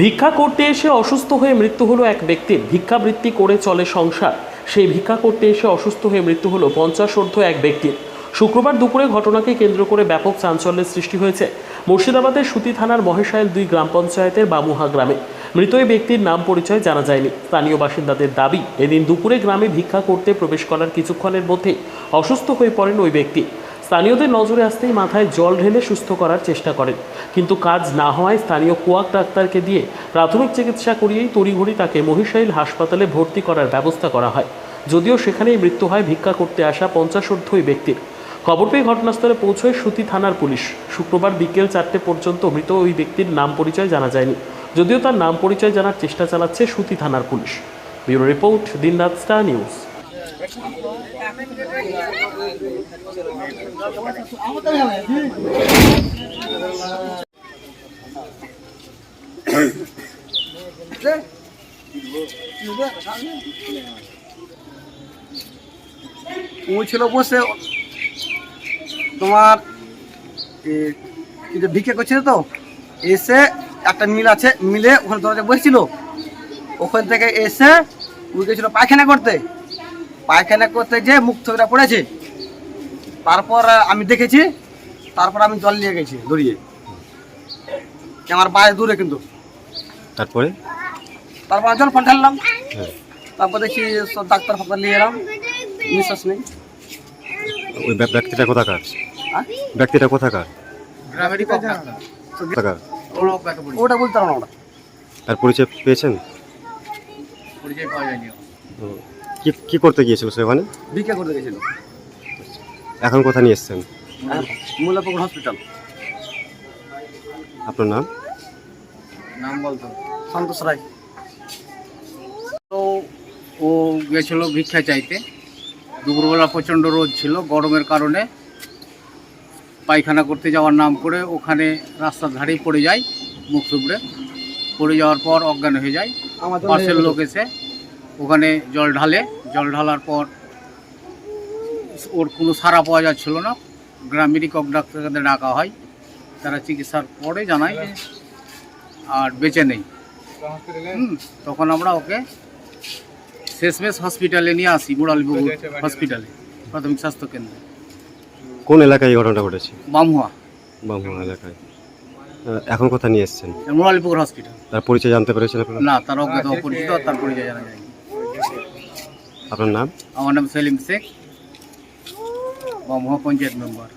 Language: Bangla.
ভিক্ষা করতে এসে অসুস্থ হয়ে মৃত্যু হলো এক ব্যক্তির ভিক্ষাবৃত্তি করে চলে সংসার। সেই ভিক্ষা করতে এসে অসুস্থ হয়ে মৃত্যু হলো পঞ্চাশোর্ধ্ব এক ব্যক্তির শুক্রবার দুপুরে ঘটনাকে কেন্দ্র করে ব্যাপক চাঞ্চল্যের সৃষ্টি হয়েছে। মুর্শিদাবাদের সুতি থানার মহেশাইল দুই গ্রাম পঞ্চায়েতের বামুহা গ্রামে। মৃত এই ব্যক্তির নাম পরিচয় জানা যায়নি। স্থানীয় বাসিন্দাদের দাবি, এদিন দুপুরে গ্রামে ভিক্ষা করতে প্রবেশ করার কিছুক্ষণের মধ্যেই অসুস্থ হয়ে পড়েন ওই ব্যক্তি। স্থানীয়দের নজরে আসতেই মাথায় জল ঢেলে সুস্থ করার চেষ্টা করেন। কিন্তু কাজ না হওয়ায় স্থানীয় কোয়াক ডাক্তারকে দিয়ে প্রাথমিক চিকিৎসা করিয়েই তড়িঘড়ি তাকে মহিষাইল হাসপাতালে ভর্তি করার ব্যবস্থা করা হয়। যদিও সেখানেই মৃত্যু হয় ভিক্ষা করতে আসা পঞ্চাশোর্ধ্ব ওই ব্যক্তির। খবর পেয়ে ঘটনাস্থলে পৌঁছয় সুতি থানার পুলিশ। শুক্রবার বিকেল চারটে পর্যন্ত মৃত ওই ব্যক্তির নাম পরিচয় জানা যায়নি। যদিও তার নাম পরিচয় জানার চেষ্টা চালাচ্ছে সুতি থানার পুলিশ। ব্যুরো রিপোর্ট, দিনরাত স্টার নিউজ। ও ছিল বসে তোমার ভিক্ষা করছিল তো, এসে একটা মিল আছে, মিলে ওখানে দরজা বসছিল। ওখান থেকে এসে উই গেছিল পায়খানা করতে। পায়খানা করতে যে মুখ থইরা পড়েছে। তারপর আমি দেখেছি তারপর আমি জল নিয়ে গেছি দড়িয়ে। আমার বাইরে দূরে কিন্তু। তারপরে? তারপর জল ফল ঢাললাম হ্যাঁ। তারপর দেখি সব ডাক্তার ফাক্তার নিয়ে এলাম। নিঃশ্বাস নেই। ওই ব্যা- ব্যক্তিটা কোথাকার? হ্যাঁ? ব্যক্তিটা কোথাকার? ওটা বলতে পারব না আমরা। তার পরিচয় পেয়েছেন? পরিচয় পাওয়া যায়নি। কি কি করতে গিয়েছিল সেখানে ভিক্ষা করতে গেছিল। এখন কোথায় নিয়ে এসছেন? মুল্লাপুকুর হসপিটাল আপনার নাম? নাম বলতো সন্তোষ রায়। তো ও গেছিল ভিক্ষা চাইতে। দুপুরবেলা প্রচণ্ড রোদ ছিল গরমের কারণে পায়খানা করতে যাওয়ার নাম করে ওখানে রাস্তার ধারেই পড়ে যায় মুখ থুবড়ে। পড়ে যাওয়ার পর অজ্ঞান হয়ে যায়। পাশের লোক এসে ওখানে জল ঢালে জল ঢালার পর ওর কোনো সারা পাওয়া যাচ্ছিল না। গ্রামেরই কক ডাক্তারকে ডাকা হয়। তারা চিকিৎসার পরে জানায় যে আর বেঁচে নেই। হুম, তখন আমরা ওকে শেষমেশ হসপিটালে নিয়ে আসি মুরালিপুর হসপিটালে প্রাথমিক স্বাস্থ্য কেন্দ্রে। কোন এলাকায় এই ঘটনাটা ঘটেছে? বামুয়া। বামুয়া এলাকায়। এখন কোথা নিয়ে এসছেন? মুরালিপুর হসপিটাল তার পরিচয় জানতে পেরেছেন আপনারা? না তার অজ্ঞাত অপরিচিত তার পরিচয় জানা যায়নি। আপনার নাম? আমার নাম সেলিম শেখ। বামুয়া পঞ্চায়েত মেম্বার